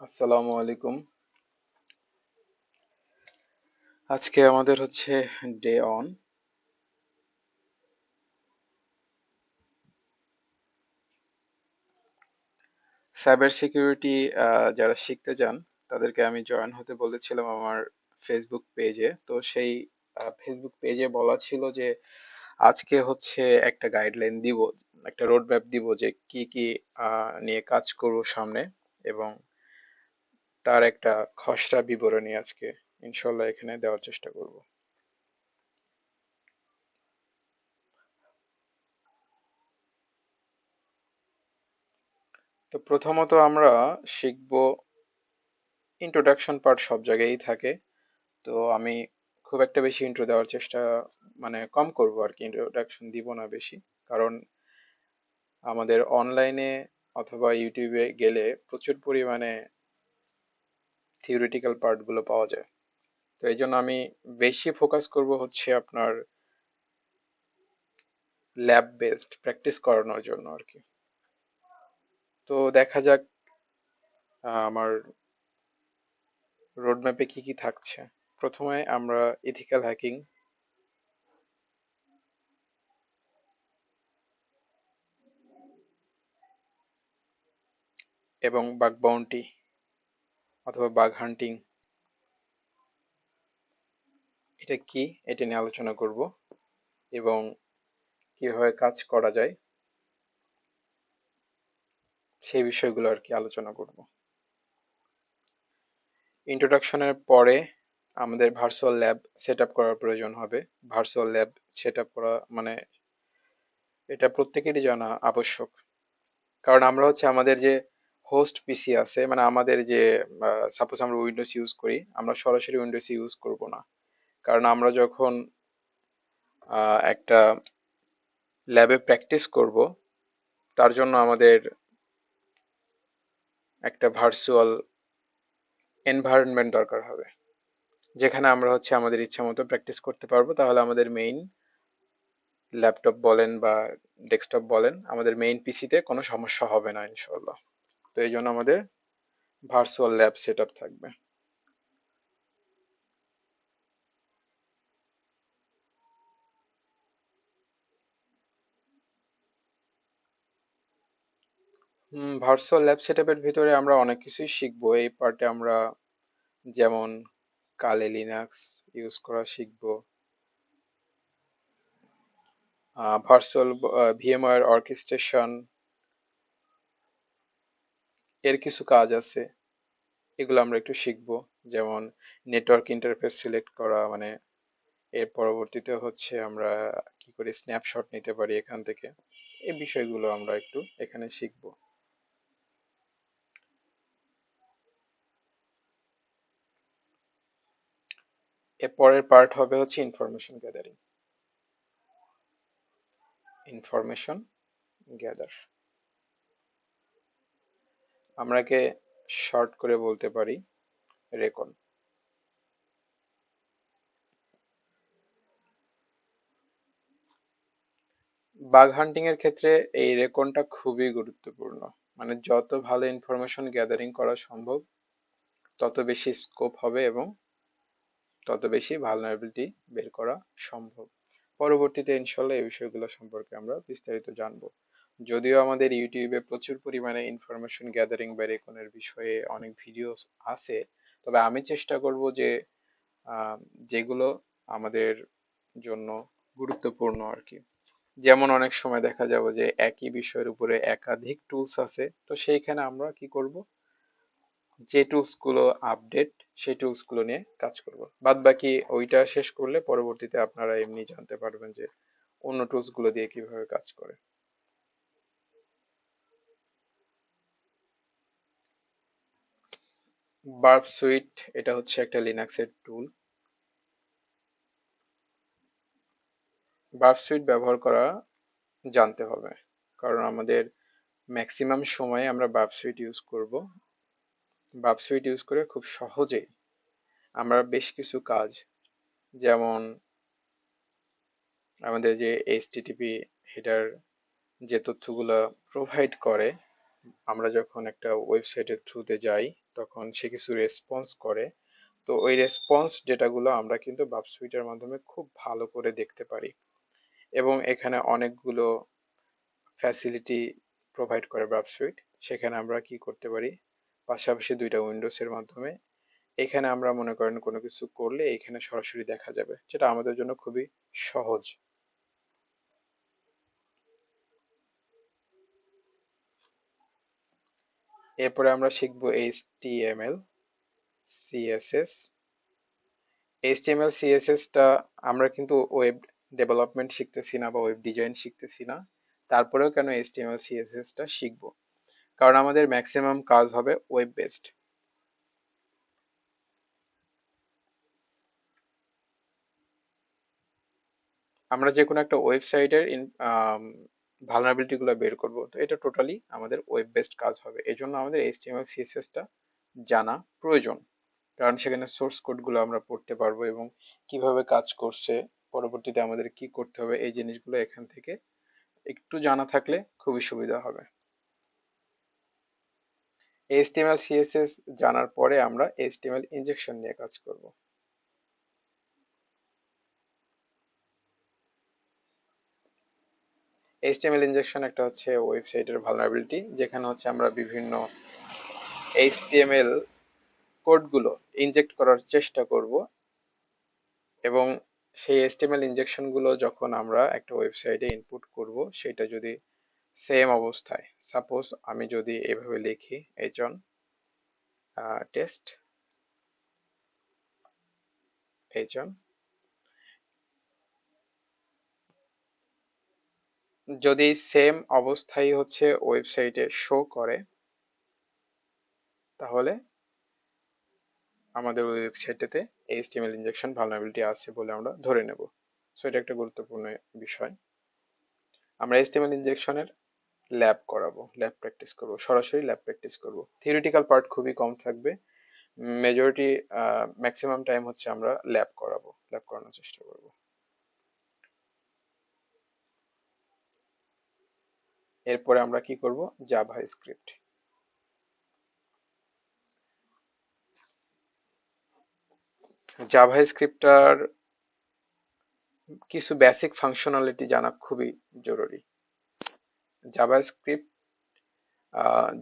আসসালামু আলাইকুম। আজকে আমাদের হচ্ছে ডে অন সাইবার সিকিউরিটি যারা শিখতে চান, তাদেরকে আমি জয়েন হতে বলেছিলাম আমার ফেসবুক পেজে তো সেই ফেসবুক পেজে বলা ছিল যে, আজকে হচ্ছে একটা গাইডলাইন দিব, একটা রোড ম্যাপ দিব যে কি কি নিয়ে কাজ করব সামনে এবং তার একটা খসড়া বিবরণী আজকে ইনশাল্লাহ এখানে দেওয়ার চেষ্টা করব। তো প্রথমত আমরা শিখব ইন্ট্রোডাকশন পার্ট সব জায়গায়ই থাকে। তো আমি খুব একটা বেশি ইন্ট্রো দেওয়ার চেষ্টা মানে কম করব আর কি ইন্ট্রোডাকশন দিব না বেশি। কারণ আমাদের অনলাইনে অথবা ইউটিউবে গেলে প্রচুর পরিমাণে থিওরিটিক্যাল পার্টগুলো পাওয়া যায়। তো এই জন্য আমি বেশি ফোকাস করব হচ্ছে আপনার ল্যাব বেসড প্র্যাকটিস করানোর জন্য আর কি। তো দেখা যাক আমার রোডম্যাপে কি কি থাকছে। প্রথমে আমরা ইথিক্যাল হ্যাকিং এবং বাগ বাউন্টি অথবা বাগ হান্টিং এটা কি? এটা নিয়ে আলোচনা করব এবং কীভাবে কাজ করা যায় সেই বিষয়গুলো আর কি আলোচনা করব। ইন্ট্রোডাকশনের পরে আমাদের ভার্চুয়াল ল্যাব সেট আপ করার প্রয়োজন হবে। ভার্চুয়াল ল্যাব সেট আপ করা মানে এটা প্রত্যেকেরই জানা আবশ্যক। কারণ আমরা হচ্ছে আমাদের যে হোস্ট পিসি আছে মানে আমাদের যে সাপোজ আমরা উইন্ডোজ ইউজ করি, আমরা সরাসরি উইন্ডোজ ইউজ করব না। কারণ আমরা যখন একটা ল্যাবে প্র্যাকটিস করব, তার জন্য আমাদের একটা ভার্চুয়াল এনভায়রনমেন্ট দরকার হবে। যেখানে আমরা হচ্ছে আমাদের ইচ্ছা মতো প্র্যাকটিস করতে পারব। তাহলে আমাদের মেইন ল্যাপটপ বলেন বা ডেস্কটপ বলেন, আমাদের মেইন পিসিতে কোনো সমস্যা হবে না ইনশাল্লাহ তো এই জন্য আমাদের ভার্চুয়াল ল্যাব সেট থাকবে। ভার্চুয়াল ল্যাব সেট আপের ভিতরে আমরা অনেক কিছুই শিখব। এই পার্টে আমরা যেমন কালে লিনাক্স ইউজ করা শিখব। ভার্চুয়াল ভিএমআর অর্কেস্ট্রেশন এর কিছু কাজ আছে। এগুলো আমরা একটু শিখব। যেমন নেটওয়ার্ক ইন্টারফেস সিলেক্ট করা মানে এর পরবর্তীতে হচ্ছে আমরা কি করে স্ন্যাপশট নিতে পারি এখান থেকে। এই বিষয়গুলো আমরা একটু এখানে শিখব। এর পরের পার্ট হবে হচ্ছে ইনফরমেশন গ্যাদারিং ইনফরমেশন গ্যাদার আমরাকে শর্ট করে বলতে পারি রেকন বাগ হান্টিং এর ক্ষেত্রে এই রেকনটা খুবই গুরুত্বপূর্ণ। মানে যত ভালো ইনফরমেশন গ্যাদারিং করা সম্ভব, তত বেশি স্কোপ হবে এবং তত বেশি ভালনারেবিলিটি বের করা সম্ভব। পরবর্তীতে ইনশাল্লাহ এই বিষয়গুলো সম্পর্কে আমরা বিস্তারিত জানব। যদিও আমাদের ইউটিউবে প্রচুর পরিমাণে ইনফরমেশন গ্যাদারিং বা রেকনের বিষয়ে অনেক ভিডিও আছে, তবে আমি চেষ্টা করব যে যেগুলো আমাদের জন্য গুরুত্বপূর্ণ আর কি। যেমন অনেক সময় দেখা যাবে যে, একই বিষয়ের উপরে একাধিক টুলস আছে, তো সেইখানে আমরা কি করব? যে টুলসগুলো আপডেট সেই টুলসগুলো নিয়ে কাজ করব। বাদ বাকি ওইটা শেষ করলে পরবর্তীতে আপনারা এমনি জানতে পারবেন যে, অন্য টুলসগুলো দিয়ে কীভাবে কাজ করে। বার্ব সুইট এটা হচ্ছে একটা লিনাক্সের টুল বার্ব সুইট ব্যবহার করা জানতে হবে, কারণ আমাদের ম্যাক্সিমাম সময়ে আমরা বার্ব সুইট ইউজ করব। বার্ব সুইট ইউজ করে খুব সহজেই আমরা বেশ কিছু কাজ, যেমন আমাদের যে এইচটিটিপি হেডার যে তথ্যগুলো প্রোভাইড করে আমরা যখন একটা ওয়েবসাইটের থ্রুতে যাই, তখন সে কিছু রেসপন্স করে। তো ওই রেসপন্স যেটাগুলো আমরা কিন্তু বাপসুইটের মাধ্যমে খুব ভালো করে দেখতে পারি। এবং এখানে অনেকগুলো ফ্যাসিলিটি প্রোভাইড করে বাপসুইট সেখানে আমরা কি করতে পারি? পাশাপাশি দুইটা উইন্ডোজের মাধ্যমে। এখানে আমরা মনে করেন কোনো কিছু করলে এখানে সরাসরি দেখা যাবে, যেটা আমাদের জন্য খুবই সহজ। এরপরে আমরা শিখব এইচটিএমএল সিএসএস এইচটিএমএল সিএসএসটা আমরা কিন্তু ওয়েব ডেভেলপমেন্ট শিখতেছি না বা ওয়েব ডিজাইন শিখতেছি না। তারপরেও কেন এইচটিএমএল সিএসএসটা শিখব? কারণ আমাদের ম্যাক্সিমাম কাজ হবে ওয়েব বেসড আমরা যে কোনো একটা ওয়েবসাইটের ভালনারেবিলিটিগুলো বের করব। তো এটা টোটালি আমাদের ওয়েব বেসড কাজ হবে। এই জন্য আমাদের এইচটিএমএল সিএসএসটা জানা প্রয়োজন। কারণ সেখানে সোর্স কোডগুলো আমরা পড়তে পারব এবং কীভাবে কাজ করছে, পরবর্তীতে আমাদের কি করতে হবে, এই জিনিসগুলো এখান থেকে একটু জানা থাকলে খুবই সুবিধা হবে। এইচটিএমএল সিএসএস জানার পরে আমরা এইচটিএমএল ইনজেকশন নিয়ে কাজ করব। এইচটিএমএল ইনজেকশন একটা হচ্ছে ওয়েবসাইটের ভালনারেবিলিটি যেখানে হচ্ছে আমরা বিভিন্ন এইচটিএমএল কোডগুলো ইনজেক্ট করার চেষ্টা করব। এবং সেই এইচটিএমএল ইনজেকশনগুলো যখন আমরা একটা ওয়েবসাইটে ইনপুট করব, সেটা যদি সেম অবস্থায় সাপোজ আমি যদি এভাবে লিখি এইজন টেস্ট এইজন যদি সেম অবস্থায় হচ্ছে ওয়েবসাইটে শো করে, তাহলে আমাদের ওয়েবসাইটেতে এইচটিএমএল ইনজেকশন ভালনারেবিলিটি আছে বলে আমরা ধরে নেব। সো এটা একটা গুরুত্বপূর্ণ বিষয়। আমরা এইচটিএমএল ইনজেকশনের ল্যাব করাবো ল্যাব প্র্যাকটিস করব, সরাসরি ল্যাব প্র্যাকটিস করব। থিওরিটিক্যাল পার্ট খুবই কম থাকবে। মেজরিটি ম্যাক্সিমাম টাইম হচ্ছে আমরা ল্যাব করাবো ল্যাব করানোর চেষ্টা করব। এরপরে আমরা কি করব? জাভা স্ক্রিপ্ট জাভা স্ক্রিপ্টার কিছু বেসিক ফাংশনালিটি জানা খুবই জরুরি। জাভা স্ক্রিপ্ট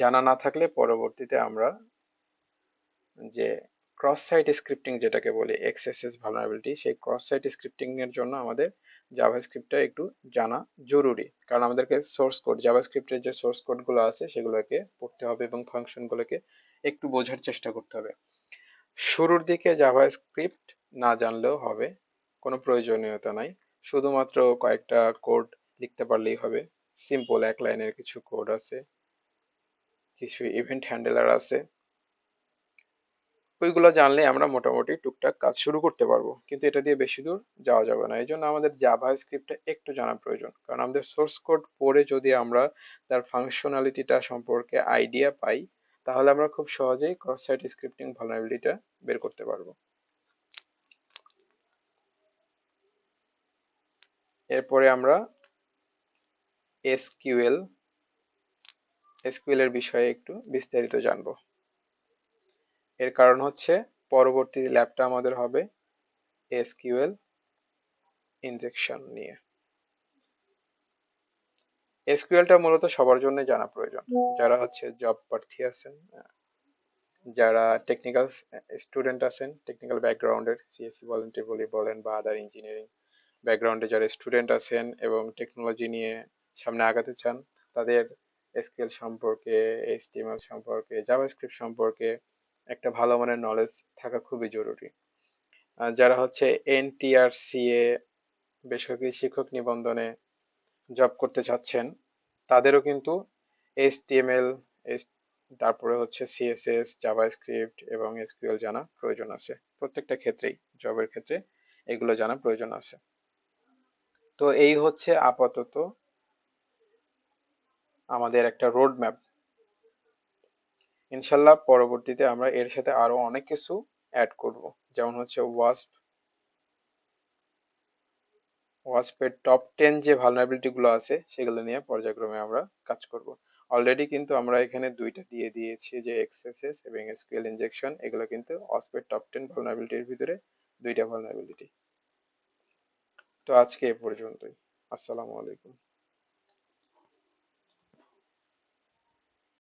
জানা না থাকলে পরবর্তীতে আমরা যে ক্রস সাইট স্ক্রিপ্টিং যেটাকে বলি এক্সএসএস ভালনারেবিলিটি সেই ক্রস সাইট স্ক্রিপ্টিং এর জন্য আমাদের জাভা স্ক্রিপ্টটা একটু জানা জরুরি। কারণ আমাদেরকে সোর্স কোড জাভাস্ক্রিপ্টের যে সোর্স কোডগুলো আছে, সেগুলোকে পড়তে হবে এবং ফাংশনগুলোকে একটু বোঝার চেষ্টা করতে হবে। শুরুর দিকে জাভাস্ক্রিপ্ট না জানলেও হবে, কোনো প্রয়োজনীয়তা নাই। শুধুমাত্র কয়েকটা কোড লিখতে পারলেই হবে। সিম্পল এক লাইনের কিছু কোড আছে, কিছু ইভেন্ট হ্যান্ডেলার আছে ওইগুলো জানলে আমরা মোটামুটি টুকটাক কাজ শুরু করতে পারব। কিন্তু এটা দিয়ে বেশি দূর যাওয়া যাবে না। এই জন্য আমাদের জাভা স্ক্রিপ্টটা একটু জানা প্রয়োজন। কারণ আমাদের সোর্স কোড পড়ে যদি আমরা তার ফাংশনালিটিটা সম্পর্কে আইডিয়া পাই, তাহলে আমরা খুব সহজেই ক্রস সাইট স্ক্রিপ্টিং ভালনারেবিলিটিটা বের করতে পারব। এরপরে আমরা এসকিউএল এসকিউএল এর বিষয়ে একটু বিস্তারিত জানব। এর কারণ হচ্ছে পরবর্তী ল্যাবটা আমাদের হবে, এসকিউএল ইনজেকশন নিয়ে। এসকিউএলটা মূলত সবার জন্য জানা প্রয়োজন। যারা হচ্ছে জব প্রার্থী আছেন যারা টেকনিক্যাল স্টুডেন্ট আছেন টেকনিক্যাল ব্যাকগ্রাউন্ডের সিএসসি বলেন বলি বলেন বা আদার ইঞ্জিনিয়ারিং ব্যাকগ্রাউন্ডে যারা স্টুডেন্ট আছেন এবং টেকনোলজি নিয়ে সামনে আগাতে চান, তাদের স্কিল সম্পর্কে এইচটিএমএল সম্পর্কে জাভাস্ক্রিপ্ট সম্পর্কে একটা ভালো মানের নলেজ থাকা খুবই জরুরি। যারা হচ্ছে এনটিআরসিএ বেসরকারি শিক্ষক নিবন্ধনে জব করতে চাচ্ছেন, তাদেরও কিন্তু এইচটিএমএল তারপরে হচ্ছে সিএসএস জাভাস্ক্রিপ্ট এবং এসকিউএল জানা প্রয়োজন আছে। প্রত্যেকটা ক্ষেত্রেই জবের ক্ষেত্রে এগুলো জানা প্রয়োজন আছে। তো এই হচ্ছে আপাতত আমাদের একটা রোড ম্যাপ ইনশাল্লাহ পরবর্তীতে আমরা এর সাথে আরও অনেক কিছু অ্যাড করব। যেমন হচ্ছে ওয়াসপ ওয়াসপের টপ টেন যে ভালনারেবিলিটি গুলো আছে, সেগুলো নিয়ে পর্যায়ক্রমে আমরা কাজ করব। অলরেডি কিন্তু আমরা এখানে দুইটা দিয়ে দিয়েছি যে এক্সএসএস এবং এসকিউএল ইনজেকশন এগুলো কিন্তু অসপের টপ টেন ভালনাবিলিটির ভিতরে দুইটা ভালনাবিলিটি তো আজকে এ পর্যন্তই। আসসালামু আলাইকুম।